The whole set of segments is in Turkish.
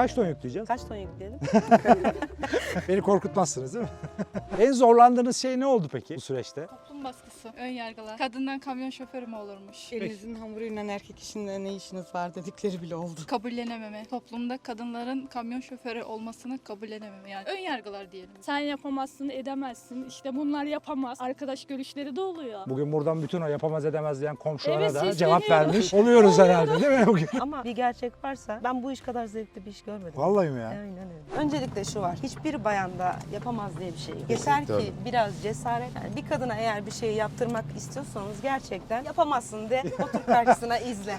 Kaç ton yükleyeceğiz? Kaç ton yükleyelim? Beni korkutmazsınız değil mi? en zorlandığınız şey ne oldu peki bu süreçte? Toplum baskısı, ön yargılar. Kadından kamyon şoförü mü olurmuş? Elinizin hamuruyla erkek işinde ne işiniz var dedikleri bile oldu. Kabullenememe. Toplumda kadınların kamyon şoförü olmasını kabullenememe. Yani ön yargılar diyelim. Sen yapamazsın, edemezsin. İşte bunlar yapamaz. Arkadaş görüşleri de oluyor. Bugün buradan bütün o yapamaz edemez diyen komşulara Evet, da sesleniyorum. cevap vermiş oluyoruz herhalde değil mi bugün? Ama bir gerçek varsa ben bu iş kadar zevkli bir iş görmedim. Vallahi mi ya? Aynen öyle. Öncelikle şu var. Hiçbir bayanda yapamaz diye bir şey yok. Yeter ki biraz cesaret. Yani bir kadına eğer bir şey yaptırmak istiyorsanız gerçekten yapamazsın de otur karşısına izle.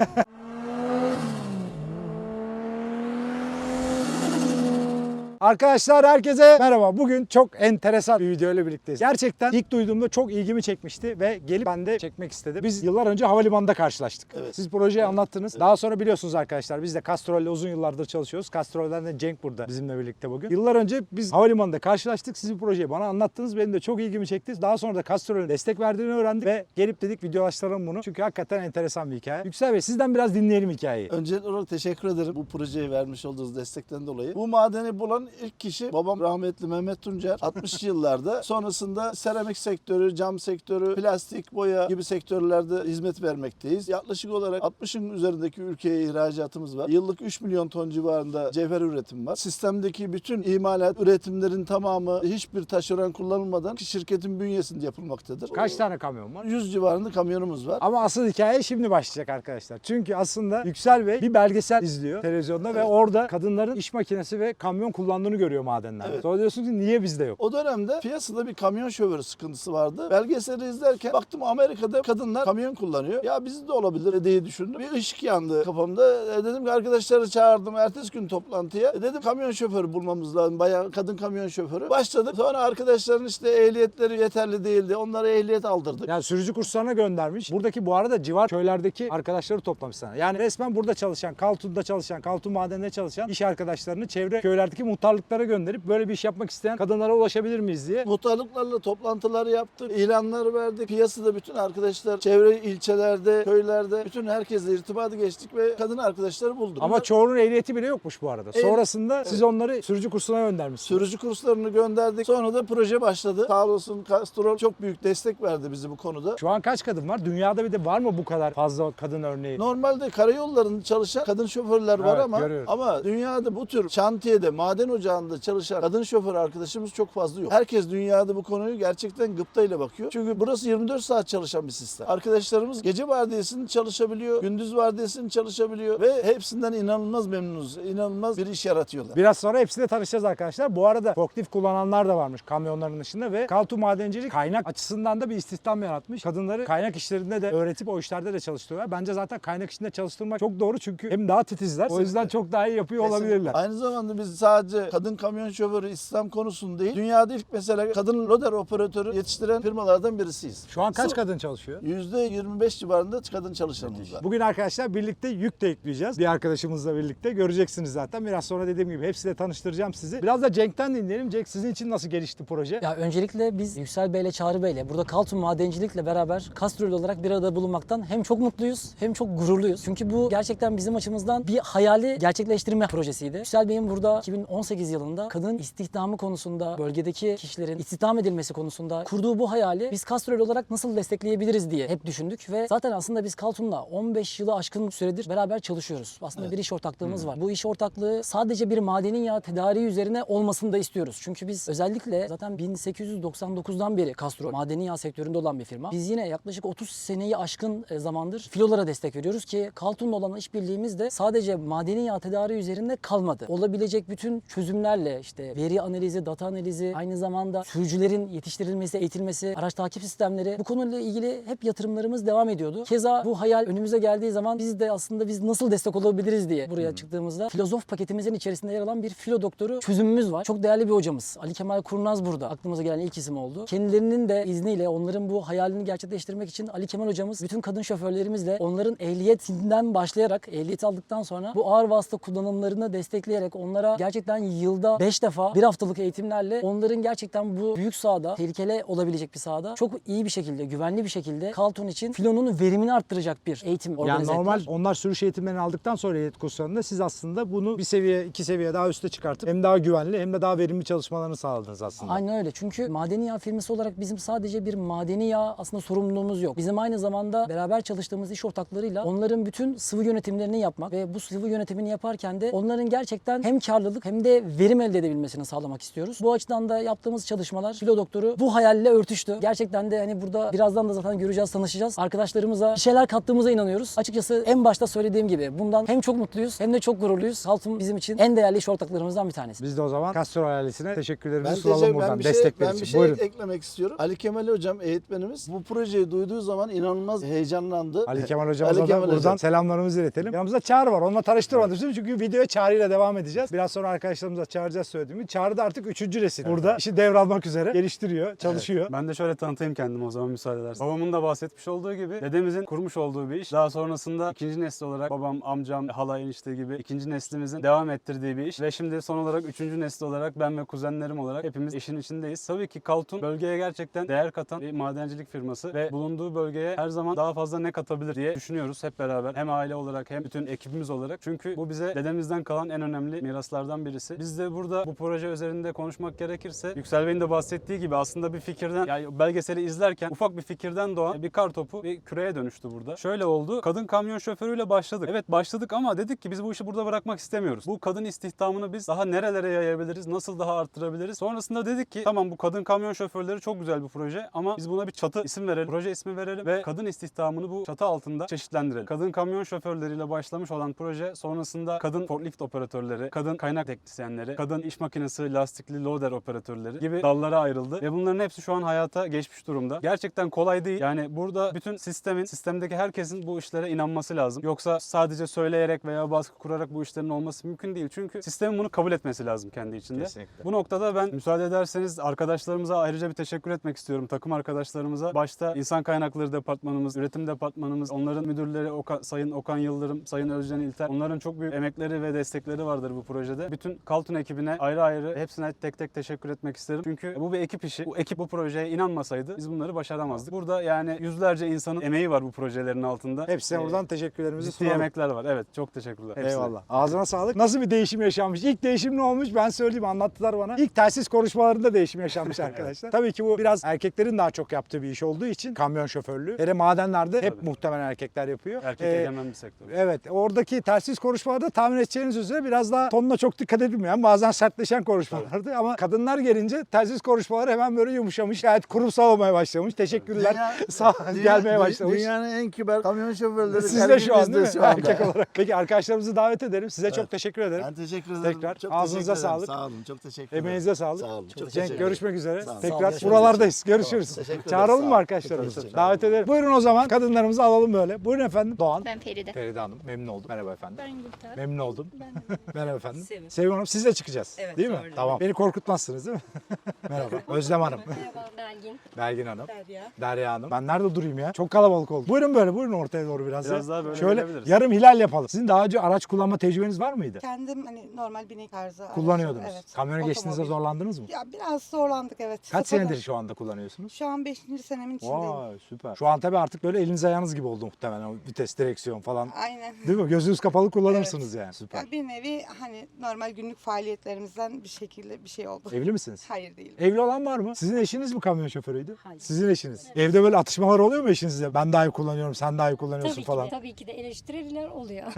Arkadaşlar herkese merhaba. Bugün çok enteresan bir video ile birlikteyiz. Gerçekten ilk duyduğumda çok ilgimi çekmişti ve gelip ben de çekmek istedim. Biz yıllar önce havalimanında karşılaştık. Siz projeyi anlattınız. Daha sonra biliyorsunuz arkadaşlar biz de Castrol'le uzun yıllardır çalışıyoruz. Castrol'den de Cenk burada bizimle birlikte bugün. Yıllar önce biz havalimanında karşılaştık. Siz bu projeyi bana anlattınız. Benim de çok ilgimi çekti. Daha sonra da Castrol'ün destek verdiğini öğrendik ve gelip dedik videolaştıralım bunu. Çünkü hakikaten enteresan bir hikaye. Yüksel Bey sizden biraz dinleyelim hikayeyi. Öncelikle olarak teşekkür ederim bu projeye vermiş olduğunuz destekten dolayı. Bu madeni bulan ilk kişi babam rahmetli Mehmet Tuncer 60'lı yıllarda. Sonrasında seramik sektörü, cam sektörü, plastik, boya gibi sektörlerde hizmet vermekteyiz. Yaklaşık olarak 60'ın üzerindeki ülkeye ihracatımız var. Yıllık 3 milyon ton civarında cevher üretim var. Sistemdeki bütün imalat üretimlerin tamamı hiçbir taşeron kullanılmadan şirketin bünyesinde yapılmaktadır. Kaç tane kamyon var? 100 civarında kamyonumuz var. Ama asıl hikaye şimdi başlayacak arkadaşlar. Çünkü aslında Yüksel Bey bir belgesel izliyor televizyonda ve orada kadınların iş makinesi ve kamyon kullandığını görüyor madenlerde. Evet. Sonra diyorsun ki niye bizde yok? O dönemde piyasada bir kamyon şoförü sıkıntısı vardı. Belgeseli izlerken baktım Amerika'da kadınlar kamyon kullanıyor. Ya bizde de olabilir diye düşündüm. Bir ışık yandı kafamda. E, dedim ki arkadaşları çağırdım ertesi gün toplantıya. E, dedim kamyon şoförü bulmamız lazım. Bayağı kadın kamyon şoförü. Başladık. Sonra arkadaşların işte ehliyetleri yeterli değildi. Onlara ehliyet aldırdık. Yani sürücü kurslarına göndermiş. Buradaki bu arada civar köylerdeki arkadaşları toplamış sana. Yani resmen burada çalışan, Kaltun'da çalışan, Kaltun madeninde çalışan iş arkadaşlarını çevre köylerdeki muhtarlıklara gönderip böyle bir iş yapmak isteyen kadınlara ulaşabilir miyiz diye. Muhtarlıklarla toplantılar yaptık, ilanlar verdik. Piyasada bütün arkadaşlar, çevre ilçelerde, köylerde bütün herkesle irtibatı geçtik ve kadın arkadaşları bulduk. Ama çoğunun ehliyeti bile yokmuş bu arada. Sonrasında siz onları sürücü kursuna göndermişsiniz. Sürücü kurslarını gönderdik. Sonra da proje başladı. Sağ olsun Castrol çok büyük destek verdi bizi bu konuda. Şu an kaç kadın var? Dünyada bir de var mı bu kadar fazla kadın örneği? Normalde karayollarında çalışan kadın şoförler var Evet, ama görüyorum. ama dünyada bu tür şantiyede, maden ocağında çalışan kadın şoför arkadaşımız çok fazla yok. Herkes dünyada bu konuyu gerçekten gıptayla bakıyor. Çünkü burası 24 saat çalışan bir sistem. Arkadaşlarımız gece vardiyasını çalışabiliyor, gündüz vardiyasını çalışabiliyor ve hepsinden inanılmaz memnunuz. İnanılmaz bir iş yaratıyorlar. Biraz sonra hepsiyle tanışacağız arkadaşlar. Bu arada forklift kullananlar da varmış kamyonların dışında ve Kaltu Madencilik kaynak açısından da bir istihdam yaratmış. Kadınları kaynak işlerinde de öğretip o işlerde de çalıştırıyorlar. Bence zaten kaynak işinde çalıştırmak çok doğru çünkü hem daha titizler. O yüzden çok daha iyi yapıyor olabilirler. Aynı zamanda biz sadece kadın kamyon şoförü istihdam konusunda değil, dünyada ilk mesela kadın loder operatörü yetiştiren firmalardan birisiyiz. Şu an kaç Sırf- kadın çalışıyor? %25 civarında kadın çalışanımız var. Bugün arkadaşlar birlikte yük de yükleyeceğiz. Bir arkadaşımızla birlikte göreceksiniz zaten. Biraz sonra dediğim gibi hepsiyle tanıştıracağım sizi. Biraz da Cenk'ten dinleyelim. Cenk sizin için nasıl gelişti proje? Ya öncelikle biz Yüksel Bey'le Çağrı Bey'le burada Kaltun Madencilik'le beraber Kastrol olarak bir arada bulunmaktan hem çok mutluyuz hem çok gururluyuz. Çünkü bu gerçekten bizim açımızdan bir hayali gerçekleştirme projesiydi. Yüksel Bey'in burada 2018 yılında kadın istihdamı konusunda bölgedeki kişilerin istihdam edilmesi konusunda kurduğu bu hayali biz Kastrol olarak nasıl destekleyebiliriz diye hep düşündük ve zaten aslında biz Kaltun'la 15 yılı aşkın süredir beraber çalışıyoruz. Aslında bir iş ortaklığımız var. Bu iş ortaklığı sadece bir madenin yağ tedariği üzerine olmasını da istiyoruz. Çünkü biz özellikle zaten 1899'dan beri Castrol madenin yağ sektöründe olan bir firma. Biz yine yaklaşık 30 seneyi aşkın e, zamandır filolara destek veriyoruz ki Kaltun'la olan işbirliğimiz de sadece madenin yağ tedariği üzerinde kalmadı. Olabilecek bütün çözümlerle işte veri analizi, data analizi, aynı zamanda sürücülerin yetiştirilmesi, eğitilmesi, araç takip sistemleri bu konuyla ilgili hep yatırımlarımız devam ediyordu. Keza bu hayal önümüze geldiği zaman biz de aslında biz nasıl destek olabiliriz diye buraya çıktığımızda filozof paketimizin içerisinde yer alan bir filo doktoru çözümümüz var. Çok değerli bir hocamız. Ali Kemal Kurnaz burada. Aklımıza gelen ilk isim oldu. Kendilerinin de izniyle onların bu hayalini gerçekleştirmek için Ali Kemal hocamız bütün kadın şoförlerimizle onların ehliyetinden başlayarak ehliyeti aldıktan sonra bu ağır vasıta kullanımlarını destekleyerek onlara gerçekten yılda 5 defa bir haftalık eğitimlerle onların gerçekten bu büyük sahada, tehlikeli olabilecek bir sahada çok iyi bir şekilde, güvenli bir şekilde Kalton için filonun verimini arttıracak bir eğitim Yani organize normal ettiler. onlar sürüş eğitimlerini aldıktan sonra ehliyet kurslarında siz aslında bunu bir seviye, iki seviye daha üste çıkartıp hem daha güvenli hem de daha verimli çalışmalarını sağladınız aslında. Aynen öyle. Çünkü madeni yağ firması olarak bizim sadece bir madeni yağ aslında sorumluluğumuz yok. Bizim aynı zamanda beraber çalıştığımız iş ortaklarıyla onların bütün sıvı yönetimlerini yapmak ve bu sıvı yönetimini yaparken de onların gerçekten hem karlılık hem de verim elde edebilmesini sağlamak istiyoruz. Bu açıdan da yaptığımız çalışmalar Filo Doktoru bu hayalle örtüştü. Gerçekten de hani burada birazdan da zaten göreceğiz, tanışacağız. Arkadaşlarımıza bir şeyler kattığımıza inanıyoruz. Açıkçası en başta söylediğim gibi bundan hem çok mutluyuz hem de çok gururluyuz. Haltun bizim için en değerli iş ortaklarımızdan bir tanesi. Biz de o zaman Castro ailesine teşekkürlerimizi Ben, sunalım buradan ben bir şey, destekleri ben için. bir şey Buyurun. eklemek istiyorum. Ali Kemal Hocam eğitmenimiz bu projeyi duyduğu zaman inanılmaz heyecanlandı. Ali Kemal hocamıza Ali da Kemal buradan Hocam. selamlarımızı iletelim. Yanımızda Çağrı var. Onunla tanıştırmadım şimdi çünkü videoya Çağrı ile devam edeceğiz. Biraz sonra arkadaşlarımıza çağıracağız söylediğim gibi. Çağrı da artık üçüncü resim. Burada işi devralmak üzere geliştiriyor, çalışıyor. Ben de şöyle tanıtayım kendimi o zaman müsaade edersen. Babamın da bahsetmiş olduğu gibi dedemizin kurmuş olduğu bir iş. Daha sonrasında ikinci nesli olarak babam, amcam, hala enişte gibi ikinci neslimizin devam ettirdiği bir iş. Ve şimdi son olarak üçüncü nesli olarak ben ve kuzenlerim olarak hepimiz işin içindeyiz. Tabii ki Kaltun bölgeye gerçekten değer katan bir madencilik firması ve bulunduğu bölgeye her zaman daha fazla ne katabilir diye düşünüyoruz hep beraber. Hem aile olarak hem bütün ekibimiz olarak. Çünkü bu bize dedemizden kalan en önemli miraslardan birisi. Biz de burada bu proje üzerinde konuşmak gerekirse Yüksel Bey'in de bahsettiği gibi aslında bir fikirden yani belgeseli izlerken ufak bir fikirden doğan bir kar topu bir küreye dönüştü burada. Şöyle oldu. Kadın kamyon şoförüyle başladık. Evet başladık ama dedik ki biz bu işi burada bırakmak istemiyoruz. Bu kadın istihdamını biz daha nerelere yayabiliriz? Nasıl daha arttırabiliriz? Sonrasında dedik ki tamam bu kadın kamyon şoförleri çok güzel bir proje ama biz buna bir çatı isim verelim. Proje ismi verelim ve kadın istihdamını bu çatı altında çeşitlendirelim. Kadın kamyon şoförleriyle başlamış olan proje sonrasında kadın forklift operatörleri, kadın kaynak teknisyenleri, kadın iş makinesi lastikli loader operatörleri gibi dallara ayrıldı ve bunların hepsi şu an hayata geçmiş durumda. Gerçekten kolay değil. Yani burada bütün sistemin, sistemdeki herkesin bu işlere inanması lazım. Yoksa sadece söyleyerek veya baskı kurarak bu işlerin olması mümkün değil. Çünkü sistemin bunu kabul etmesi lazım kendi içinde. Kesinlikle. Bu noktada ben müsaade ederseniz arkadaşlarımıza ayrıca bir teşekkür etmek istiyorum. Takım arkadaşlarımıza. Başta insan kaynakları departmanımız, üretim departmanımız, onların müdürleri Oka- Sayın Okan Yıldırım, Sayın Özcan İlter. Onların çok büyük emekleri ve destekleri vardır bu projede. Bütün Kaltun ekibine ayrı ayrı hepsine tek tek teşekkür etmek isterim. Çünkü bu bir ekip işi. Bu ekip bu projeye inanmasaydı biz bunları başaramazdık. Burada yani yüzlerce insanın emeği var bu projelerin altında. Hepsine Ee, buradan teşekkürlerimizi sunalım. emekler var. Evet çok teşekkürler. Hepsine. Eyvallah. Ağzına sağlık. Nasıl bir değişim yaşanmış? İlk değişim ne olmuş? Ben söyleyeyim anlattılar bana. İlk telsiz konuşmalarında değişim yaşanmış arkadaşlar. Tabii ki bu biraz erkeklerin daha çok yaptığı bir iş olduğu için kamyon şoförlüğü. Hele madenlerde hep Tabii. muhtemelen erkekler yapıyor. Erkek Ee, egemen bir sektör. Evet oradaki telsiz konuşmalarda tahmin edeceğiniz üzere biraz daha tonuna çok dikkat edilmeyen bazen sertleşen konuşmalardı ama kadınlar gelince telsiz konuşmaları hemen böyle yumuşamış gayet kurumsal olmaya başlamış. Teşekkürler. Dünya- Sağ Dünya- gelmeye başlamış. Dünyanın en kibar kamyon şoförleri. Siz de şu an değil mi? şu anda. Erkek olarak. Peki arkadaşlarımızı davet edelim. Size çok teşekkür ederim. Ben teşekkür ederim. Tekrar Çok ağzınıza ederim. sağlık. Sağ olun. Çok teşekkür ederim. Emeğinize sağlık. Sağ olun. Çok Cenk teşekkür görüşmek üzere. Sağ olun. Tekrar Sağ olun. buralardayız. Görüşürüz. Teşekkür ederim. Çağıralım mı arkadaşlarımızı? Davet edelim. Buyurun o zaman kadınlarımızı alalım böyle. Buyurun efendim. Doğan. Ben Feride. Feride Hanım memnun oldum. Merhaba efendim. Ben Gülter. Memnun oldum. Ben. Merhaba efendim. Sevim. Sevim Hanım siz de çıkacağız. Evet, değil mi? doğru. Tamam. Beni korkutmazsınız değil mi? Merhaba. Özlem Hanım. Merhaba Belgin. Belgin Hanım. Derya. Derya Hanım. Ben nerede durayım ya? Çok kalabalık oldu. Buyurun böyle buyurun ortaya doğru biraz. Biraz ya. daha böyle Şöyle gelebiliriz. yarım hilal yapalım. Sizin daha önce araç kullanma tecrübeniz var mıydı? Kendim hani normal binek tarzı araç- Kullanıyordunuz. Evet. Kamyona geçtiğinizde zorlandınız mı? Ya biraz zorlandık evet. Kaç Sıfırdan- senedir şu anda kullanıyorsunuz? Şu an 5. senemin içindeyim. Vay süper. Şu an tabii artık böyle eliniz ayağınız gibi oldu muhtemelen o vites, direksiyon falan. Aynen. Değil mi? Gözünüz kapalı kullanırsınız yani. Süper. Ya bir nevi hani normal günlük faaliyetlerimizden bir şekilde bir şey oldu. Evli misiniz? Hayır değil. Evli olan var mı? Sizin eşiniz mi kamyon şoförüydü? Hayır. Sizin eşiniz. Evde böyle atışmalar oluyor mu eşinizle? Ben daha iyi kullanıyorum, sen daha iyi kullanıyorsun Tabii falan. ki de, tabii ki de eleştiriler oluyor.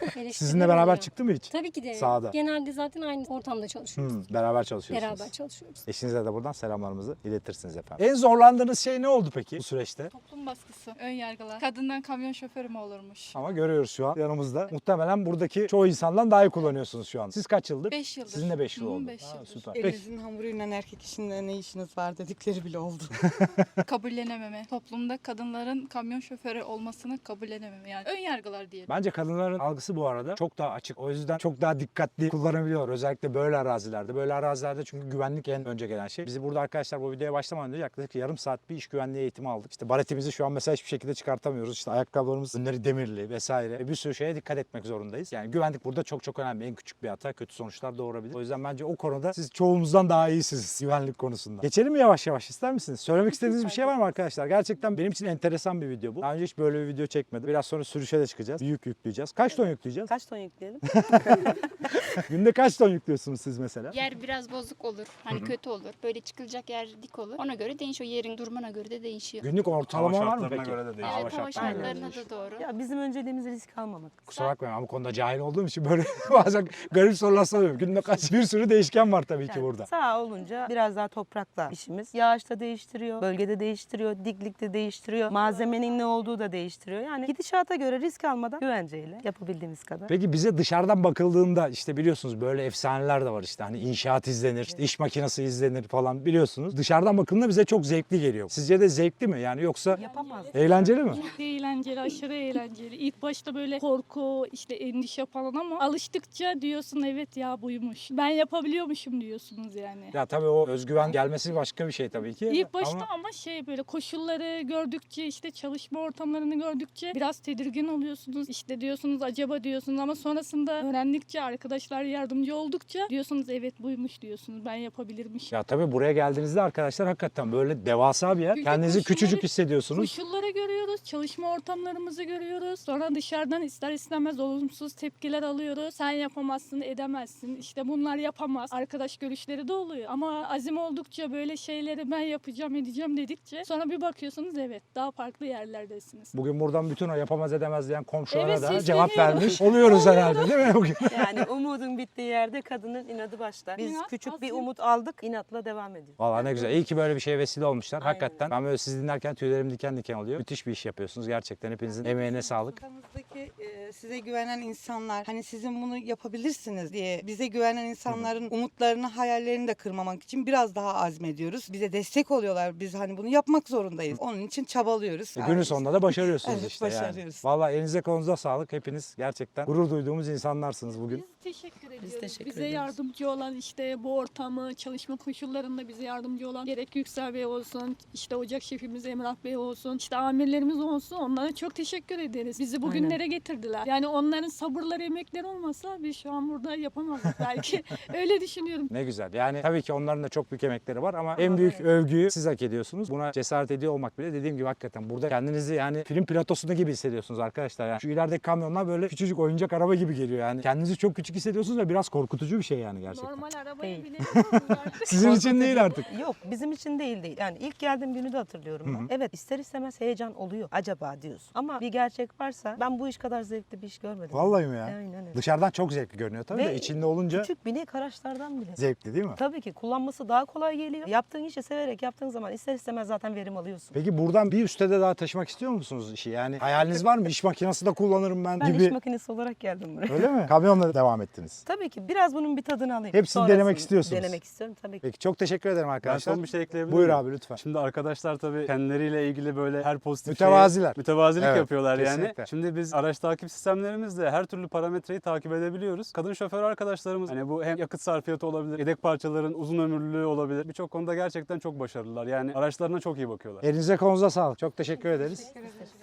Eleştiriler Sizinle beraber oluyor. çıktı mı hiç? Tabii ki de. Sahada. Genelde zaten aynı ortamda çalışıyoruz. Hmm, beraber çalışıyorsunuz. Beraber çalışıyoruz. Eşinize de buradan selamlarımızı iletirsiniz efendim. En zorlandığınız şey ne oldu peki bu süreçte? Toplum baskısı, ön yargılar. Kadından kamyon şoförü mü olurmuş? Ama görüyoruz şu an yanımızda. Muhtemelen buradaki çoğu insandan daha iyi kullanıyorsunuz şu an. Siz kaç yıldır? 5 yıldır. Sizin de 5 yıl Hı, oldu. beş Ha, yıldır. süper. Peki. Elinizin hamuruyla erkek işinde ne işiniz var dedikleri bile oldu. Kabullenememe. Toplumda kadınların kamyon şoförü olmasını kabullenememe. Yani ön yargılar diyelim. Bence kadınların algısı bu arada çok daha açık. O yüzden çok daha dikkatli kullanabiliyorlar. Özellikle böyle arazilerde. Böyle arazilerde çünkü güvenlik en önce gelen şey. Bizi burada arkadaşlar bu videoya başlamadan önce yaklaşık yarım saat bir iş güvenliği eğitimi aldık. İşte baretimizi şu an mesela hiçbir şekilde çıkartamıyoruz. İşte ayakkabılarımız önleri demirli vesaire. Bir sürü şeye dikkat etmek zorundayız. Yani güvenlik burada çok çok önemli. En küçük bir hata kötü sonuçlar doğurabilir. O yüzden bence o konuda siz çoğumuzdan daha iyisiniz güvenlik konusunda. Geçelim mi yavaş yavaş ister misiniz? Söylemek istediğiniz bir şey var mı arkadaşlar? Gerçekten benim için enteresan bir video bu. Daha önce hiç böyle bir video çekmedim. Biraz sonra sürüşe de çıkacağız. Büyük yükleyeceğiz. Kaç ton yükleyeceğiz? Kaç ton yükleyelim? Günde kaç ton yüklüyorsunuz siz mesela? Yer biraz bozuk olur. Hani kötü olur. Böyle çıkılacak yer dik olur. Ona göre değişiyor. Yerin durumuna göre de değişiyor. Günlük ortalama var mı şartlarına peki? göre de değişiyor. Hava Evet hava şartlarına göre şartlarına değişiyor. da doğru. ya bizim önceliğimiz risk almamak. Kusura bakmayın ama bu konuda cahil olduğum için böyle bazen garip sorular soruyorum. Günde kaç bir sürü değişken var tabii ki burada. Sağ olunca biraz daha toprakla işimiz. Yağışta değiştiriyor, bölgede değiştiriyor, diklikte değiştiriyor. Malzemenin ne olduğu da değiştiriyor. Yani gidişata göre risk almadan güvenceyle yapabildiğimiz kadar. Peki bize dışarıdan bakıldığında işte biliyorsunuz böyle efsaneler de var işte hani inşaat izlenir, işte iş makinesi izlenir falan biliyorsunuz. Dışarıdan bakıldığında bize çok zevkli geliyor. Sizce de zevkli mi yani yoksa Yapamaz. eğlenceli mi? Çok eğlenceli, aşırı eğlenceli. İlk başta böyle korku, işte endişe falan ama alıştıkça diyorsun evet ya buymuş. Ben yapabiliyormuşum diyorsunuz yani. Ya tabii o özgüven gelmesi başka bir şey tabii ki. İlk başta Ama ama... şey böyle koşulları gördükçe işte çalışma ortamlarını gördükçe biraz tedirgin oluyorsunuz. İşte diyorsunuz acaba diyorsunuz ama sonrasında öğrendikçe arkadaşlar yardımcı oldukça diyorsunuz evet buymuş diyorsunuz ben yapabilirmiş. ya tabii buraya geldiğinizde arkadaşlar hakikaten böyle devasa bir yer. Çünkü Kendinizi koşulları- küçücük hissediyorsunuz. Koşulları görüyoruz, çalışma ortamlarımızı görüyoruz. Sonra dışarıdan ister istemez olumsuz tepkiler alıyoruz. Sen yapamazsın, edemezsin. İşte bunlar yapamaz. Arkadaş görüşleri de oluyor. Ama azim oldukça böyle şeyleri ben yapacağım, edeceğim dedikçe sonra bir bakıyorsunuz evet daha farklı yerlerdesiniz. Bugün buradan bütün o yapamaz edemez diyen komşulara Evet, da cevap vermiş oluyoruz herhalde değil mi bugün? Yani umudun bittiği yerde kadının inadı başlar. Biz İnat, küçük bir umut aldık, inatla devam ediyoruz. Valla ne güzel. İyi ki böyle bir şeye vesile olmuşlar. Aynen Hakikaten. Ben böyle sizi dinlerken tüylerim diken diken oluyor. Müthiş bir iş yapıyorsunuz. Gerçekten hepinizin emeğine sağlık. Aramızdaki e, size güvenen insanlar hani sizin bunu yapabilirsiniz diye bize güvenen insanların umutlarını hayallerini de kırmamak için biraz daha azmediyoruz. Bize destek oluyorlar. Biz hani bunu yapmak zorundayız. Onun için çabalıyoruz. E, Günün sonunda da başarıyorsunuz Evet, işte yani. başarıyoruz. Valla elinize kolunuza sağlık. Hepiniz gerçekten gurur duyduğumuz insanlarsınız bugün. Biz teşekkür ediyoruz. teşekkür bize ederiz. yardımcı olan işte bu ortamı, çalışma koşullarında bize yardımcı olan gerek Yüksel Bey olsun, işte Ocak şefimiz Emrah Bey olsun, işte amirlerimiz olsun. Onlara çok teşekkür ederiz. Bizi bugünlere getirdiler. Yani onların sabırları, emekleri olmasa biz şu an burada yapamazdık belki. Öyle düşünüyorum. Ne güzel. Yani tabii ki onların da çok büyük emekleri var ama en büyük övgüyü siz hak ediyorsunuz. Buna cesaret ediyor olmak bile dediğim gibi hakikaten burada kendinizi yani film platosunda gibi hissediyorsunuz arkadaşlar. Yani şu ilerideki kamyonlar böyle küçücük oyuncak araba gibi geliyor yani. Kendinizi çok küçük hissediyorsunuz ve biraz korkutucu bir şey yani gerçekten. Normal arabaya Değil. Sizin için değil artık. Yok bizim için değil değil. Yani ilk geldiğim günü de hatırlıyorum ben. Evet ister istemez heyecan oluyor. Acaba diyorsun. Ama bir gerçek varsa ben bu iş kadar zevkli bir iş görmedim. Vallahi mi ya? Aynen öyle. Dışarıdan çok zevkli görünüyor tabii Ve de içinde olunca Küçük binek araçlardan bile. zevkli değil mi? Tabii ki kullanması daha kolay geliyor. Yaptığın işi severek yaptığın zaman ister istemez zaten verim alıyorsun. Peki buradan bir üste de daha taşımak istiyor musunuz işi? Yani hayaliniz var mı? İş makinesi de kullanırım ben, Ben gibi. iş makinesi olarak geldim buraya. Öyle mi? Kamyonla devam ettiniz. Tabii ki biraz bunun bir tadını alayım. Hepsini Sonrasını denemek istiyorsunuz. Denemek istiyorum tabii ki. Peki çok teşekkür ederim Ben arkadaşlar. son bir şey ekleyebilir Buyur miyim? abi lütfen. Şimdi arkadaşlar tabii kendileriyle ilgili böyle her pozitif Mütevaziler. şeye mütevazilik Evet, yapıyorlar kesinlikle. yani. Şimdi biz araç takip sistemlerimizle her türlü parametreyi takip edebiliyoruz. Kadın şoför arkadaşlarımız hani bu hem yakıt sarfiyatı olabilir, yedek parçaların uzun ömürlülüğü olabilir. Birçok konuda gerçekten çok başarılılar. Yani araçlarına çok iyi bakıyorlar. Elinize kolunuza sağlık. Çok teşekkür ederiz.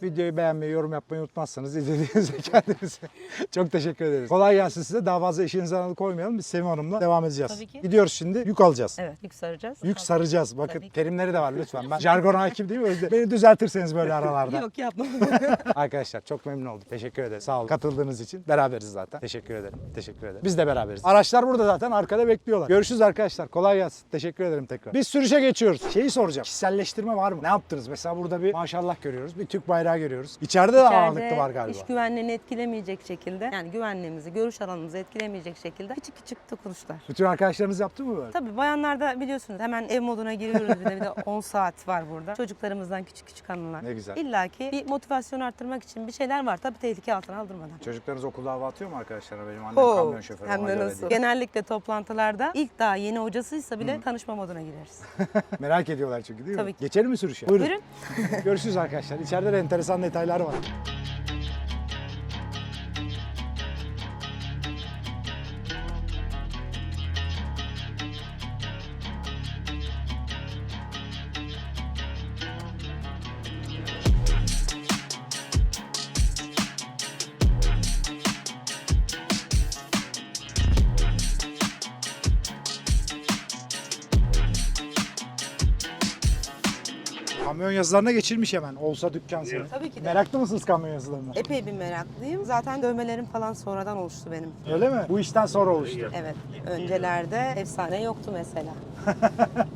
Videoyu beğenmeyi, yorum yapmayı unutmazsanız izlediğinizde kendinize çok teşekkür ederiz. Kolay gelsin size. Daha fazla işinizden alıkoymayalım. Biz Sevim Hanım'la devam edeceğiz. Tabii ki. Gidiyoruz şimdi. Yük alacağız. Evet yük saracağız. Yük saracağız. Bakın Tabii ki. terimleri de var lütfen. Ben jargon hakim değil mi? Özde- Beni düzeltirseniz böyle aralarda. Yok yapma. Arkadaşlar çok memnun oldum. Teşekkür ederim. Sağ olun. Katıldığınız için. Beraberiz zaten. Teşekkür ederim. Teşekkür ederim. Biz de beraberiz. Araçlar burada zaten arkada bekliyorlar. Görüşürüz arkadaşlar. Kolay gelsin. Teşekkür ederim tekrar. Biz sürüşe geçiyoruz. Şeyi soracağım. Kişiselleştirme var mı? Ne yaptınız? Mesela burada bir maşallah görüyoruz. Bir Türk bayrağı görüyoruz. İçeride de ağırlıklı var galiba. İş güvenliğini etkilemeyecek şekilde yani güvenliğimizi, görüş alanımızı hayatımızı etkilemeyecek şekilde küçük küçük dokunuşlar. Bütün arkadaşlarınız yaptı mı böyle? Tabii bayanlarda biliyorsunuz hemen ev moduna giriyoruz bir de bir de 10 saat var burada. Çocuklarımızdan küçük küçük anılar. Ne güzel. İlla ki bir motivasyon arttırmak için bir şeyler var. Tabii tehlike altına aldırmadan. Çocuklarınız okulda hava atıyor mu arkadaşlara? Benim annem Oo, kamyon şoförü. Hem de nasıl. Genellikle toplantılarda ilk daha yeni hocasıysa bile tanışma moduna gireriz. Merak ediyorlar çünkü değil mi? Tabii ki. Geçelim mi sürüşe? Buyurun. Buyurun. Görüşürüz arkadaşlar. İçeride de enteresan detaylar var. Yazılarına geçilmiş hemen. Olsa dükkan senin. Tabii ki de. Meraklı mısınız kamyon yazılarına? Epey bir meraklıyım. Zaten dövmelerim falan sonradan oluştu benim. Öyle mi? Bu işten sonra oluştu. Evet. Öncelerde efsane yoktu mesela.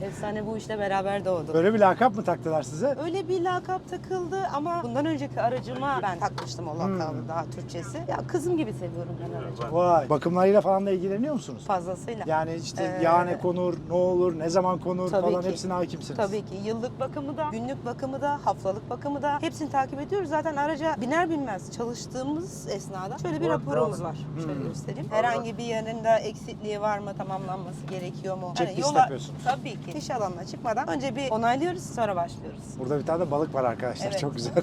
efsane bu işle beraber doğdu. Böyle bir lakap mı taktılar size? Öyle bir lakap takıldı ama bundan önceki aracıma ben takmıştım o lakabı daha Türkçesi. Ya kızım gibi seviyorum ben aracı. Vay. Bakımlarıyla falan da ilgileniyor musunuz? Fazlasıyla. Yani işte Ee, yağ ne konur, ne olur, ne zaman konur Tabii falan ki. hepsine hakimsiniz. Tabii ki yıllık bakımı da, günlük bakımı da, haftalık bakımı da hepsini takip ediyoruz. Zaten araca biner binmez çalıştığımız esnada şöyle bir raporumuz var. Şöyle göstereyim. Herhangi bir yerinde eksikliği var mı, tamamlanması gerekiyor mu? Hani Checklist yapıyorsunuz. Tabii ki. İş alanına çıkmadan önce bir onaylıyoruz sonra başlıyoruz. Burada bir tane de balık var arkadaşlar. Evet. Çok güzel.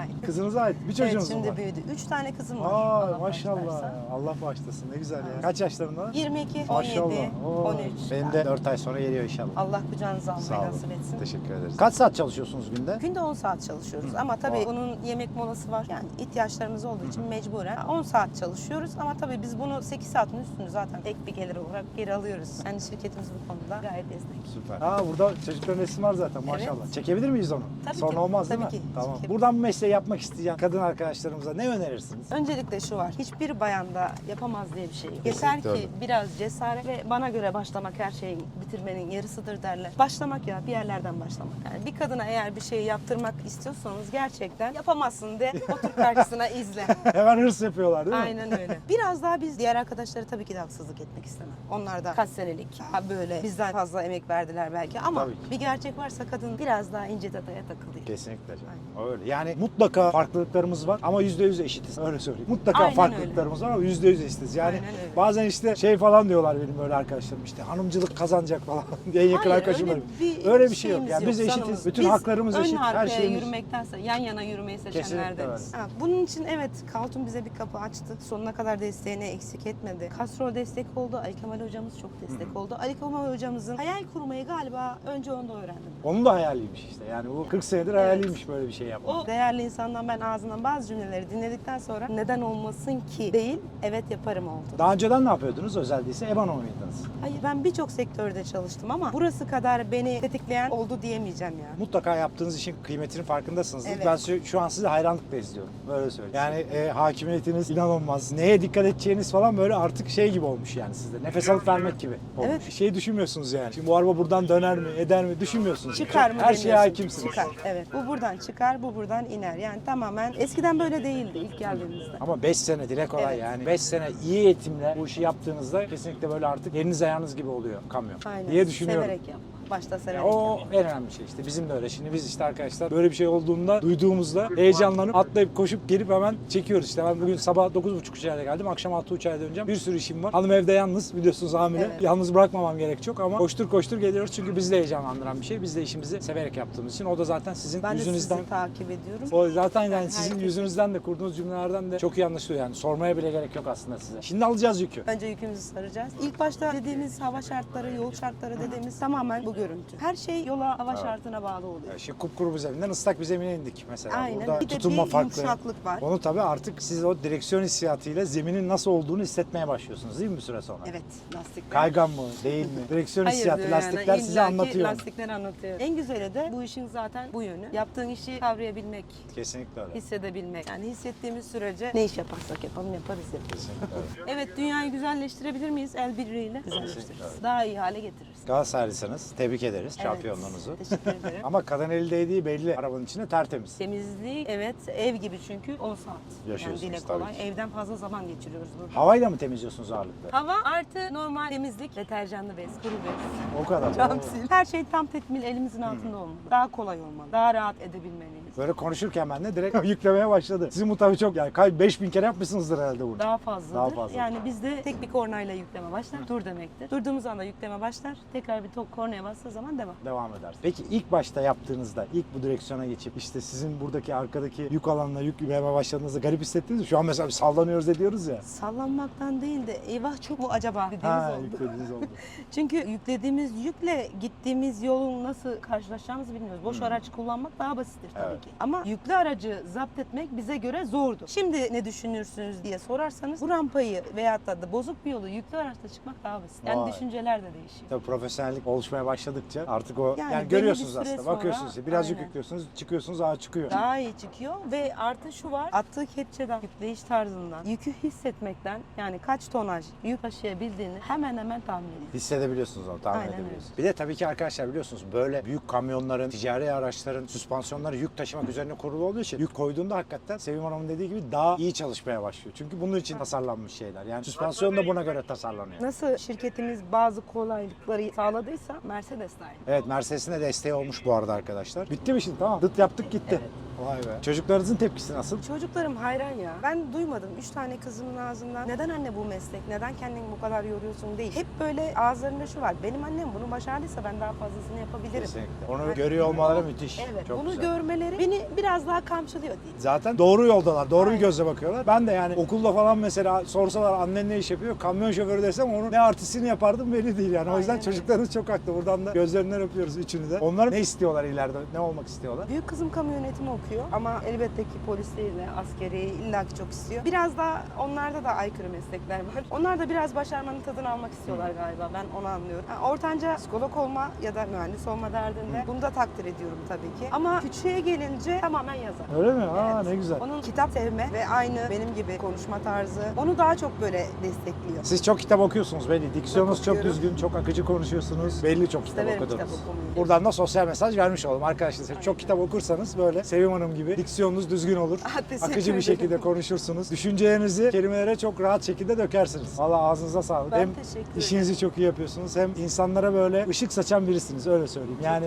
Ait. Kızınıza ait. Bir çocuğunuz Evet mu şimdi var? büyüdü. Üç tane kızım var. Aa Allah maşallah. bağışlarsa. Allah bağışlasın. Ne güzel ya. Kaç yaşlarında? 22, 17, Maşallah. Oo. 13. Benim de 4 ay sonra geliyor inşallah. Allah kucağınıza Sağ almayı olun. nasip etsin. Teşekkür ederiz. Kaç saat çalışıyorsunuz günde? Günde 10 saat çalışıyoruz ama tabii Wow. bunun yemek molası var. Yani ihtiyaçlarımız olduğu için mecburen 10 saat çalışıyoruz ama tabii biz bunu 8 saatin üstünü zaten ek bir gelir olarak geri alıyoruz. Yani şirketimiz bu konuda gayet destek. Süper. Aa burada çocukların resmi var zaten maşallah. Evet. Çekebilir miyiz onu? Tabii Sonra ki. olmaz değil Tabii mi? ki. Tamam. Çekebiliriz. Buradan bu mesleği yapmak isteyen kadın arkadaşlarımıza ne önerirsiniz? Öncelikle şu var. Hiçbir bayanda yapamaz diye bir şey yok. Yeter ki öyle. biraz cesaret ve bana göre başlamak her şeyin bitirmenin yarısıdır derler. Başlamak ya bir yerlerden başlamak. Yani bir kadına eğer bir şey yaptırmak istiyorsanız gerçekten yapamazsın de otur karşısına izle. Hemen hırs yapıyorlar değil mi? Aynen öyle. Biraz daha biz diğer arkadaşlara tabii ki de haksızlık etmek istemem. Onlar da kaç senelik ha böyle bizden fazla emek verdiler belki ama Tabii ki. bir gerçek varsa kadın biraz daha ince detaya takılıyor. Kesinlikle. Öyle. Yani mutlaka farklılıklarımız var ama %100 eşitiz. Öyle söyleyeyim. Mutlaka Aynen farklılıklarımız var ama %100 eşitiz. Yani Aynen öyle. bazen işte şey falan diyorlar benim böyle arkadaşlarım işte hanımcılık kazanacak falan diye yakın Hayır, arkadaşım öyle bir Öyle bir şey yok. şeyimiz Yani biz eşitiz. Bütün Biz haklarımız ön. Her arkaya şeyimiz. yürümektense yan yana yürümeyi seçenlerdeniz. Ha, bunun için evet Kaltun bize bir kapı açtı. Sonuna kadar desteğini eksik etmedi. Kastrol destek oldu. Ali Kemal hocamız çok destek oldu. Ali Kemal hocamızın hayal kurmayı galiba önce onda öğrendim. Onun da hayaliymiş işte. Yani bu 40 senedir hayaliymiş böyle bir şey yapmak. O değerli insandan ben ağzından bazı cümleleri dinledikten sonra neden olmasın ki değil evet yaparım oldu. Daha önceden ne yapıyordunuz özel değilse Ebano muydunuz? Hayır ben birçok sektörde çalıştım ama burası kadar beni tetikleyen oldu diyemeyeceğim ya. Mutlaka yaptığınız işin kıymetinin farkındasınız. Evet. Ben şu- şu an sizi hayranlıkla izliyorum. Böyle söyleyeyim. Yani e, hakimiyetiniz inanılmaz. Neye dikkat edeceğiniz falan böyle artık şey gibi olmuş yani sizde. Nefes alıp vermek gibi olmuş. Evet. Şey düşünmüyorsunuz yani. Şimdi bu araba buradan döner mi, eder mi düşünmüyorsunuz. Çıkar mı Her şeye demiyorsun. hakimsiniz. Çıkar. Evet. Bu buradan çıkar, bu buradan iner. Yani tamamen eskiden böyle değildi ilk geldiğimizde. Ama 5 sene dile kolay Evet. yani. 5 sene iyi eğitimle bu işi yaptığınızda kesinlikle böyle artık eliniz ayağınız gibi oluyor kamyon Aynen. diye düşünüyorum. Severek yap. Başta severek o en önemli şey işte bizim de öyle. Şimdi biz işte arkadaşlar böyle bir şey olduğunda duyduğumuzda heyecanlanıp atlayıp koşup gelip hemen çekiyoruz. İşte ben bugün sabah 9.30 uçağıyla geldim. Akşam 6 uçağıyla döneceğim. Bir sürü işim var. Hanım evde yalnız biliyorsunuz hamile. Evet. Yalnız bırakmamam gerek çok ama koştur koştur geliyoruz. Çünkü bizi de heyecanlandıran bir şey. Biz de işimizi severek yaptığımız için. O da zaten sizin Ben de yüzünüzden sizi takip ediyorum. o zaten yani Yani sizin yüzünüzden de kurduğunuz cümlelerden de çok iyi anlaşılıyor yani. Sormaya bile gerek yok aslında size. Şimdi alacağız yükü. Önce yükümüzü saracağız. İlk başta dediğimiz hava şartları, yol şartları dediğimiz tamamen bu görüntü. Her şey yola, hava şartına bağlı oluyor. Şimdi kupkuru bir zeminden ıslak bir zemine indik mesela. Aynen. Burada bir de tutunma bir farklı. yumuşaklık var. Onu tabii artık siz o direksiyon hissiyatıyla zeminin nasıl olduğunu hissetmeye başlıyorsunuz değil mi bir süre sonra? Evet, lastikler. Kaygan mı, değil mi? Direksiyon Hayır hissiyatı, diyor yani, lastikler size illaki anlatıyor. Lastikler anlatıyor. En güzeli de bu işin zaten bu yönü. Yaptığın işi kavrayabilmek, Kesinlikle öyle. hissedebilmek. Yani hissettiğimiz sürece ne iş yaparsak yapalım yaparız ya. Kesinlikle öyle. Evet dünyayı güzelleştirebilir miyiz el birliğiyle? Güzelleştiririz. Daha iyi hale getiririz. Galatasaraylısınız. Tebrik ederiz şampiyonluğunuzu. Teşekkür ederim. Ama Kadın eli değdiği belli arabanın içinde tertemiz. Temizliği evet ev gibi çünkü 10 saat. Yaşıyorsunuz yani dile tabii kolay. ki. Evden fazla zaman geçiriyoruz burada. Havayla mı temizliyorsunuz ağırlıklı? Hava artı normal temizlik, deterjanlı bez, kuru bez. O kadar. Cam sil. Her şey tam tekmil elimizin altında olmalı. Daha kolay olmalı. Daha rahat edebilmeliyiz. Böyle konuşurken ben de direkt yüklemeye başladı. Sizin bu tabii çok yani kaç 5000 kere yapmışsınızdır herhalde bunu. Daha fazladır. Daha fazla. Yani bizde tek bir kornayla yükleme başlar. Dur demektir. Durduğumuz anda yükleme başlar. Tekrar bir tok kornaya bastığı zaman devam. Devam eder. Peki ilk başta yaptığınızda, ilk bu direksiyona geçip işte sizin buradaki arkadaki yük alanına yük yüklemeye başladığınızda garip hissettiniz mi? Şu an mesela bir sallanıyoruz ediyoruz ya. Sallanmaktan değil de eyvah çok mu acaba dediğimiz Ha oldu. yüklediğiniz oldu. Çünkü yüklediğimiz yükle gittiğimiz yolun nasıl karşılaşacağımızı bilmiyoruz. Boş araç kullanmak daha basittir tabii Hmm. Evet. Ama yüklü aracı zapt etmek bize göre zordu. Şimdi ne düşünürsünüz diye sorarsanız bu rampayı veyahut da, bozuk bir yolu yüklü araçla çıkmak daha basit. Yani Vay. düşünceler de değişiyor. Tabii profesyonellik oluşmaya başladıkça artık o yani, Yani görüyorsunuz aslında. sonra- Bakıyorsunuz biraz yük Aynen. yüklüyorsunuz, çıkıyorsunuz aa çıkıyor. Daha iyi çıkıyor ve artı şu var attığı kepçeden, yükleyiş tarzından, yükü hissetmekten yani kaç tonaj yük taşıyabildiğini hemen hemen tahmin ediyor. Hissedebiliyorsunuz onu, tahmin Aynen öyle. edebiliyorsunuz. Bir de tabii ki arkadaşlar biliyorsunuz böyle büyük kamyonların, ticari araçların süspansiyonları yük taşımak üzerine kurulu olduğu için yük koyduğunda hakikaten Sevim Hanım'ın dediği gibi daha iyi çalışmaya başlıyor. Çünkü bunun için tasarlanmış şeyler. Yani süspansiyon da buna göre tasarlanıyor. Nasıl şirketimiz bazı kolaylıkları sağladıysa Mercedes de aynı. Evet Mercedes'in de desteği olmuş bu arada arkadaşlar. Bitti mi şimdi tamam. Dıt yaptık gitti. Vay be. Çocuklarınızın tepkisi nasıl? Çocuklarım hayran ya. Ben duymadım. Üç tane kızımın ağzından neden anne bu meslek, neden kendini bu kadar yoruyorsun değil. Hep böyle ağızlarında şu var. Benim annem bunu başardıysa ben daha fazlasını yapabilirim. Kesinlikle. Onu görüyor olmaları müthiş. Evet. Çok bunu güzel. görmeleri beni biraz daha kamçılıyor değil. Zaten doğru yoldalar. Doğru bir Aynen. gözle bakıyorlar. Ben de yani okulda falan mesela sorsalar annen ne iş yapıyor? Kamyon şoförü desem onun ne artistini yapardım belli değil yani. O yüzden çocuklarınız çok haklı. Buradan da gözlerinden öpüyoruz üçünü de. Onlar ne istiyorlar ileride? Ne olmak istiyorlar? Büyük kızım kamu yönetimi okuyor ama elbette ki polis değil de askeri illaki çok istiyor. Biraz da onlarda da aykırı meslekler var. Onlar da biraz başarmanın tadını almak istiyorlar galiba. Ben onu anlıyorum. Ha, ortanca psikolog olma ya da mühendis olma derdinde. Bunu da takdir ediyorum tabii ki. Ama küçüğe gelince tamamen yazar. Öyle mi? Aa Evet. ne güzel. Onun kitap sevme ve aynı benim gibi konuşma tarzı onu daha çok böyle destekliyor. Siz çok kitap okuyorsunuz belli. Diksiyonunuz Çok okuyorum. düzgün, çok akıcı konuşuyorsunuz. Belli çok kitap Severim okudunuz. kitap okumayı. Buradan da sosyal mesaj vermiş olalım arkadaşlar. Çok kitap okursanız böyle Sevim Hanım gibi diksiyonunuz düzgün olur. Ah, teşekkür Akıcı bir şekilde konuşursunuz. Düşüncelerinizi kelimelere çok rahat şekilde dökersiniz. Valla ağzınıza sağlık. Ben hem işinizi çok iyi yapıyorsunuz hem insanlara böyle ışık saçan birisiniz öyle söyleyeyim. Yani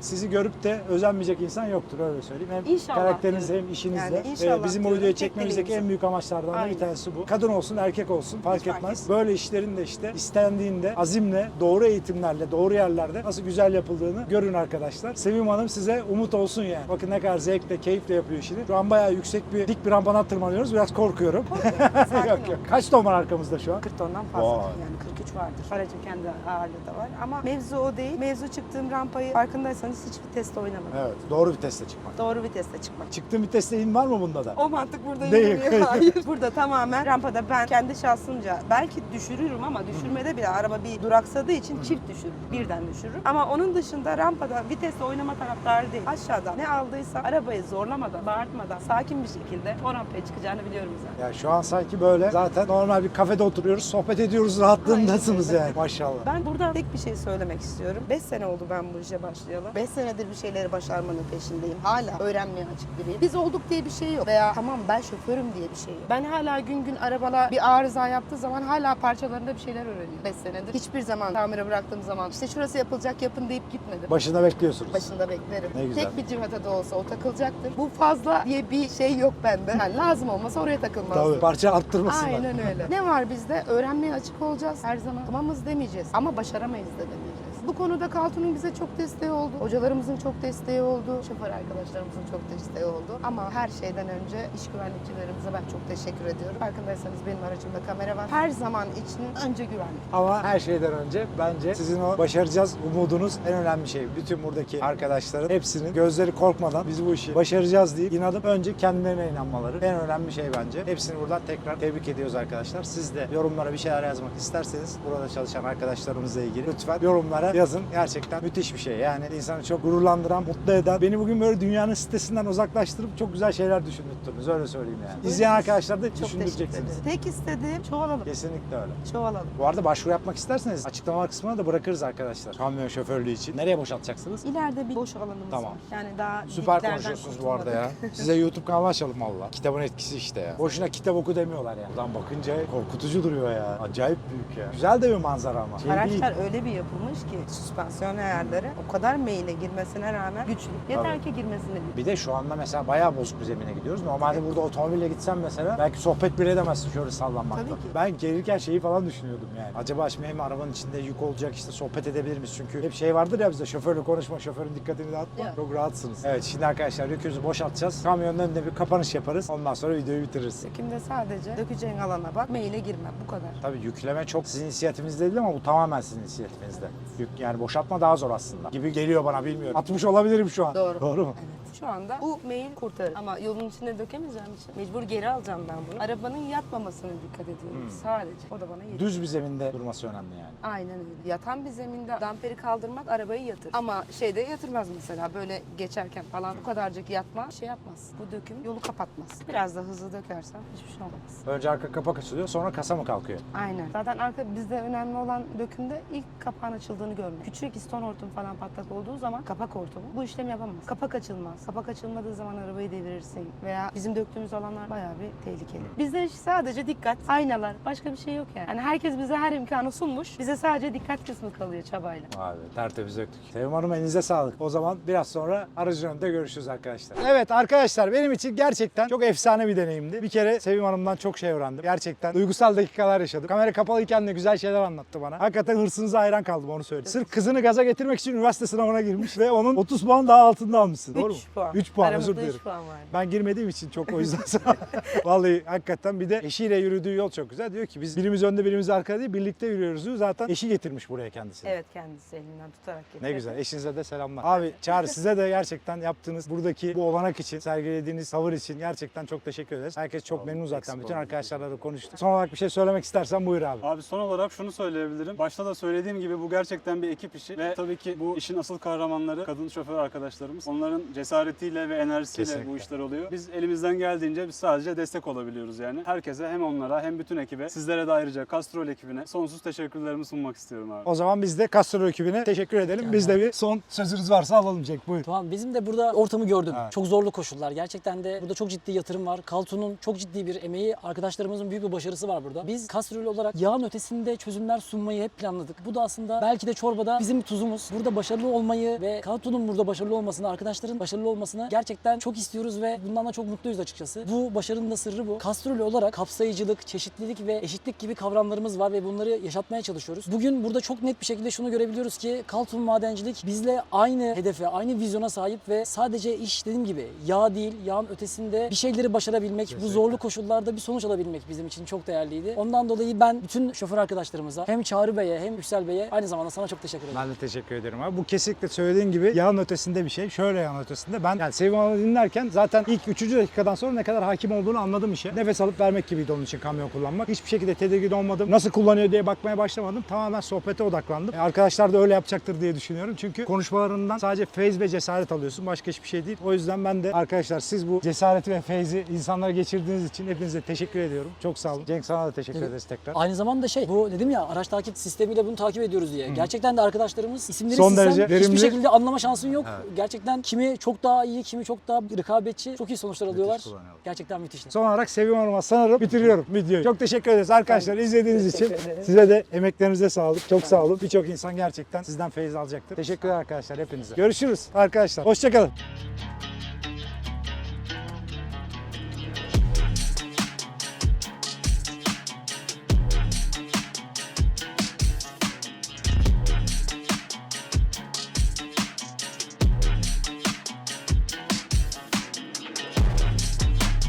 sizi görüp de özenmeyecek insan yoktur öyle söyleyeyim. Hem İnşallah karakterinizle diyorum. hem işinizle. Yani inşallah bizim bu videoyu çekmemizdeki en büyük amaçlardan da bir Aynen. tanesi bu. Kadın olsun erkek olsun fark fark etmez. etmez. Böyle işlerin de işte istendiğinde azimle, doğru eğitimlerle, doğru yerlerde nasıl güzel yapıldığını görün arkadaşlar. Sevim Hanım size umut olsun yani. Bakın ne kadar zevkle, keyifle yapıyor işini. Şu an bayağı yüksek bir dik bir rampadan tırmanıyoruz. Biraz korkuyorum. Yok yok. Kaç ton var arkamızda şu an? 40 tondan fazla Vay. yani 43 vardır. Aracın kendi ağırlığı da var ama mevzu o değil. Mevzu çıktığım rampayı farkındaysanız hiç viteste oynamadım. Evet. Doğru viteste çıkmak. Doğru viteste çıkmak. Çıktığın viteste in var mı bunda da? O mantık burada Değil. Hayır. Burada tamamen rampada ben kendi şahsımca belki düşürürüm ama düşürmede bile araba bir duraksadığı için çift düşürür. Birden düşürür. Ama onun dışında rampada vitesle oynama taraftarı değil. Aşağıda ne aldıysa arabayı zorlamadan, bağırtmadan, sakin bir şekilde o rampaya çıkacağını biliyorum zaten. Ya şu an sanki böyle zaten normal bir kafede oturuyoruz, sohbet ediyoruz rahatlığındasınız yani maşallah. Ben burada tek bir şey söylemek istiyorum. 5 sene oldu ben bu işe başlayalı. 5 senedir bir şeyleri başarmanın peşindeyim. Hala öğrenmeye açık biriyim. Biz olduk diye bir şey yok. Veya tamam ben şoförüm diye bir şey yok. Ben hala gün gün arabala bir arıza yaptığı zaman hala parçalarında bir şeyler öğreniyorum. 5 senedir. Hiçbir zaman tamire bıraktığım zaman işte şurası yapılacak yapın deyip gitmedim. Başında bekliyorsunuz. Başında beklerim. Ne güzel. Tek bir civata da olsa o takılacaktır. Bu fazla diye bir şey yok bende. Yani lazım olmasa oraya takılmaz. Tabii parça arttırmasınlar. Aynen öyle. ne var bizde? Öğrenmeye açık olacağız her zaman. Tamamız demeyeceğiz ama başaramayız da demeyeceğiz. Bu konuda Kaltun'un bize çok desteği oldu. Hocalarımızın çok desteği oldu. Şoför arkadaşlarımızın çok desteği oldu. Ama her şeyden önce iş güvenlikçilerimize ben çok teşekkür ediyorum. Farkındaysanız benim aracımda kamera var. Her zaman için önce güvenlik. Ama her şeyden önce bence sizin o başaracağız umudunuz en önemli şey. Bütün buradaki arkadaşların hepsinin gözleri korkmadan biz bu işi başaracağız deyip inanıp önce kendilerine inanmaları en önemli şey bence. Hepsini buradan tekrar tebrik ediyoruz arkadaşlar. Siz de yorumlara bir şeyler yazmak isterseniz burada çalışan arkadaşlarımızla ilgili lütfen yorumlara yazın. Gerçekten müthiş bir şey. Yani insanı çok gururlandıran, mutlu eden, beni bugün böyle dünyanın sitesinden uzaklaştırıp çok güzel şeyler düşündürttünüz. Öyle söyleyeyim yani. İzleyen arkadaşlar da Çok düşündüreceksiniz. Tek istediğim çoğalalım. Kesinlikle öyle. Çoğalalım. Bu arada başvuru yapmak isterseniz açıklama kısmına da bırakırız arkadaşlar. Kamyon şoförlüğü için. Nereye boşaltacaksınız? İleride bir boş alanımız Tamam. var. Yani daha Süper konuşuyorsunuz bu arada ya. Size YouTube kanalı açalım valla. Kitabın etkisi işte ya. Boşuna kitap oku demiyorlar ya. Buradan bakınca korkutucu duruyor ya. Acayip büyük ya. Güzel de bir manzara ama. Şey değil. Araçlar öyle bir yapılmış ki süspansiyon ayarları o kadar meyle girmesine rağmen güçlü. Yeter Tabii. ki girmesini bil. Bir de şu anda mesela bayağı bozuk bir zemine gidiyoruz. Normalde burada otomobille gitsen mesela belki sohbet bile edemezsin şöyle sallanmakta. Tabii ki. Ben gelirken şeyi falan düşünüyordum yani. Acaba şimdi hem arabanın içinde yük olacak işte sohbet edebilir miyiz? Çünkü hep şey vardır ya bizde şoförle konuşma, şoförün dikkatini dağıtma. Evet. Çok rahatsınız. Evet şimdi arkadaşlar yükümüzü boşaltacağız. Kamyonun önünde bir kapanış yaparız. Ondan sonra videoyu bitiririz. Dökümde sadece dökeceğin alana bak, meyle girme bu kadar. Tabii yükleme çok sizin inisiyatifinizde değil ama bu tamamen sizin inisiyatifinizde. Yük, yani boşaltma daha zor aslında. Gibi geliyor bana bilmiyorum. Atmış olabilirim şu an. Doğru. Doğru mu? Evet. Şu anda bu mail kurtarır. Ama yolun içinde dökemeyeceğim için mecbur geri alacağım ben bunu. Arabanın yatmamasına dikkat ediyorum Hmm. sadece. O da bana yetiyor. Düz bir zeminde durması önemli yani. Aynen öyle. Yatan bir zeminde damperi kaldırmak arabayı yatır. Ama şeyde yatırmaz mesela böyle geçerken falan bu kadarcık yatma şey yapmaz. Bu döküm yolu kapatmaz. Biraz da hızlı dökersen hiçbir şey olmaz. Önce arka kapak açılıyor sonra kasa mı kalkıyor? Aynen. Zaten arka bizde önemli olan dökümde ilk kapağın açıldığını görmek. Küçük iston hortum falan patlak olduğu zaman kapak hortumu bu işlemi yapamaz. Kapak açılmaz. Kapak açılmadığı zaman arabayı devirirsin veya bizim döktüğümüz alanlar bayağı bir tehlikeli. Bizde sadece dikkat, aynalar, başka bir şey yok yani. Yani herkes bize her imkanı sunmuş. Bize sadece dikkat kısmı kalıyor çabayla. Abi tertemiz döktük. Sevim Hanım elinize sağlık. O zaman biraz sonra aracın önünde görüşürüz arkadaşlar. Evet arkadaşlar benim için gerçekten çok efsane bir deneyimdi. Bir kere Sevim Hanım'dan çok şey öğrendim. Gerçekten duygusal dakikalar yaşadım. Kamera kapalıyken de güzel şeyler anlattı bana. Hakikaten hırsınıza hayran kaldım onu söyleyeyim. Sırf kızını gaza getirmek için üniversite sınavına girmiş ve onun 30 puan daha altında almışsın. Doğru mu? 3 puan. 3 puan Aramızda özür dilerim. puan var. Ben girmediğim için çok o yüzden sana. Vallahi hakikaten bir de eşiyle yürüdüğü yol çok güzel. Diyor ki biz birimiz önde birimiz arkada değil birlikte yürüyoruz diyor. Zaten eşi getirmiş buraya kendisini. Evet kendisi elinden tutarak getirdi. Ne güzel. Eşinize de selamlar. Abi Çağrı size de gerçekten yaptığınız buradaki bu olanak için, sergilediğiniz tavır için gerçekten çok teşekkür ederiz. Herkes çok olun, memnun zaten. Bütün olmayın. arkadaşlarla da konuştuk. Son olarak bir şey söylemek istersen buyur abi. Abi son olarak şunu söyleyebilirim. Başta da söylediğim gibi bu gerçekten bir ekip işi ve tabii ki bu işin asıl kahramanları kadın şoför arkadaşlarımız. Onların cesaretiyle ve enerjisiyle Kesinlikle. bu işler oluyor. Biz elimizden geldiğince biz sadece destek olabiliyoruz yani. Herkese hem onlara hem bütün ekibe, sizlere de ayrıca Castrol ekibine sonsuz teşekkürlerimi sunmak istiyorum abi. O zaman biz de Castro ekibine teşekkür edelim. Biz de bir son sözünüz varsa alalım Cenk. Buyur. Tamam bizim de burada ortamı gördüm. Evet. Çok zorlu koşullar. Gerçekten de burada çok ciddi yatırım var. Kaltun'un çok ciddi bir emeği, arkadaşlarımızın büyük bir başarısı var burada. Biz kastrol olarak yağın ötesinde çözümler sunmayı hep planladık. Bu da aslında belki de çorbada bizim tuzumuz. Burada başarılı olmayı ve Kaltun'un burada başarılı olmasını, arkadaşların başarılı olmasını gerçekten çok istiyoruz ve bundan da çok mutluyuz açıkçası. Bu başarının da sırrı bu. Kastrol olarak kapsayıcılık, çeşitlilik ve eşitlik gibi kavramlarımız var ve bunları yaşatmaya çalışıyoruz. Bugün burada çok net bir şekilde şunu görebiliyoruz ki Kaltun Madencilik bizle aynı hedefe, aynı vizyona sahip ve sadece iş dediğim gibi yağ değil, yağın ötesinde bir şeyleri başarabilmek, bu zorlu koşullarda bir sonuç alabilmek bizim için çok değerliydi. Ondan dolayı ben bütün şoför arkadaşlarımıza hem Çağrı Bey'e hem Yüksel Bey'e aynı zamanda sana çok teşekkür ederim. Ben de teşekkür ederim abi. Bu kesinlikle söylediğin gibi yağın ötesinde bir şey. Şöyle yağın ötesinde. Ben yani Sevim Hanım'ı dinlerken zaten ilk 3. dakikadan sonra ne kadar hakim olduğunu anladım işe. Nefes alıp vermek gibiydi onun için kamyon kullanmak. Hiçbir şekilde tedirgin olmadım. Nasıl kullanıyor diye bakmaya başlamadım. Tamamen sohbete odaklandım. E, arkadaşlar da öyle yapacaktır diye düşünüyorum. Çünkü konuşmalarından sadece feyz ve cesaret alıyorsun. Başka hiçbir şey değil. O yüzden ben de arkadaşlar siz bu cesareti ve feyzi insanlara geçirdiğiniz için hepinize teşekkür ediyorum. Çok sağ olun. Cenk sana da teşekkür Evet. ederiz tekrar. Aynı zamanda şey bu dedim ya araç takip sistemiyle bunu takip ediyoruz diye. Gerçekten de arkadaşlarımız isimleri Son silsem derece hiçbir verimli. şekilde anlama şansın yok. Gerçekten kimi çok daha iyi, kimi çok daha rekabetçi çok iyi sonuçlar alıyorlar. kullanıyorlar. Gerçekten müthiş. Son olarak Sevim Hanım'a sanırım bitiriyorum videoyu. Çok teşekkür ederiz arkadaşlar izlediğiniz için. teşekkür ederim. Size de emeklerinize sağlık. Çok sağ olun. Birçok insan gerçekten sizden feyiz alacaktır. Teşekkürler arkadaşlar hepinize. Görüşürüz arkadaşlar. Hoşçakalın.